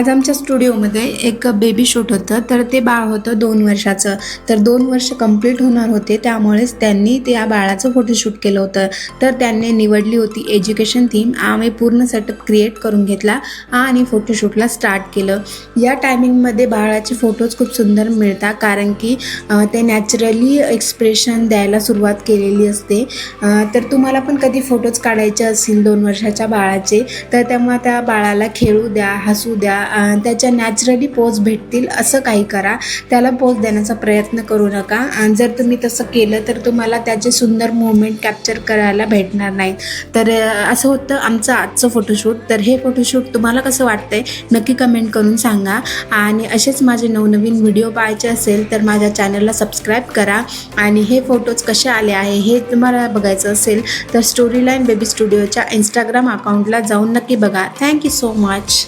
आज आमच्या स्टुडिओमध्ये एक बेबी शूट होतं. तर ते बाळ होतं दोन वर्षाचं. तर दोन वर्ष कंप्लीट होणार होते. त्यामुळेच त्यांनी त्या बाळाचं फोटोशूट केलं होतं. तर त्यांनी निवडली होती एज्युकेशन थीम आम्ही पूर्ण सेटअप क्रिएट करून घेतला आणि फोटोशूटला स्टार्ट केलं. या टायमिंगमध्ये बाळाचे फोटोज खूप सुंदर मिळतात. कारण की ते नॅचरली एक्सप्रेशन द्यायला सुरुवात केलेली असते. तर तुम्हाला पण कधी फोटोज काढायचे असतील दोन वर्षाच्या बाळाचे तर तेव्हा त्या बाळाला खेळू द्या हसू द्या त्याच्या नॅचरली पोज भेटतील असं काही करा. त्याला पोज देण्याचा प्रयत्न करू नका. आणि जर तुम्ही तसं केलं तर तुम्हाला त्याचे सुंदर मुवमेंट कॅप्चर करायला भेटणार नाहीत. तर असं होतं आमचं आजचं फोटोशूट तर हे फोटोशूट तुम्हाला कसं वाटतंय? नक्की कमेंट करून सांगा. आणि असेच माझे नवनवीन व्हिडिओ पाहायचे असेल तर माझ्या चॅनलला सबस्क्राईब करा. आणि हे फोटोज कसे आले आहे हे तुम्हाला बघायचं असेल तर स्टोरी लाईन बेबी स्टुडिओच्या इंस्टाग्राम अकाउंटला जाऊन नक्की बघा. Thank you so much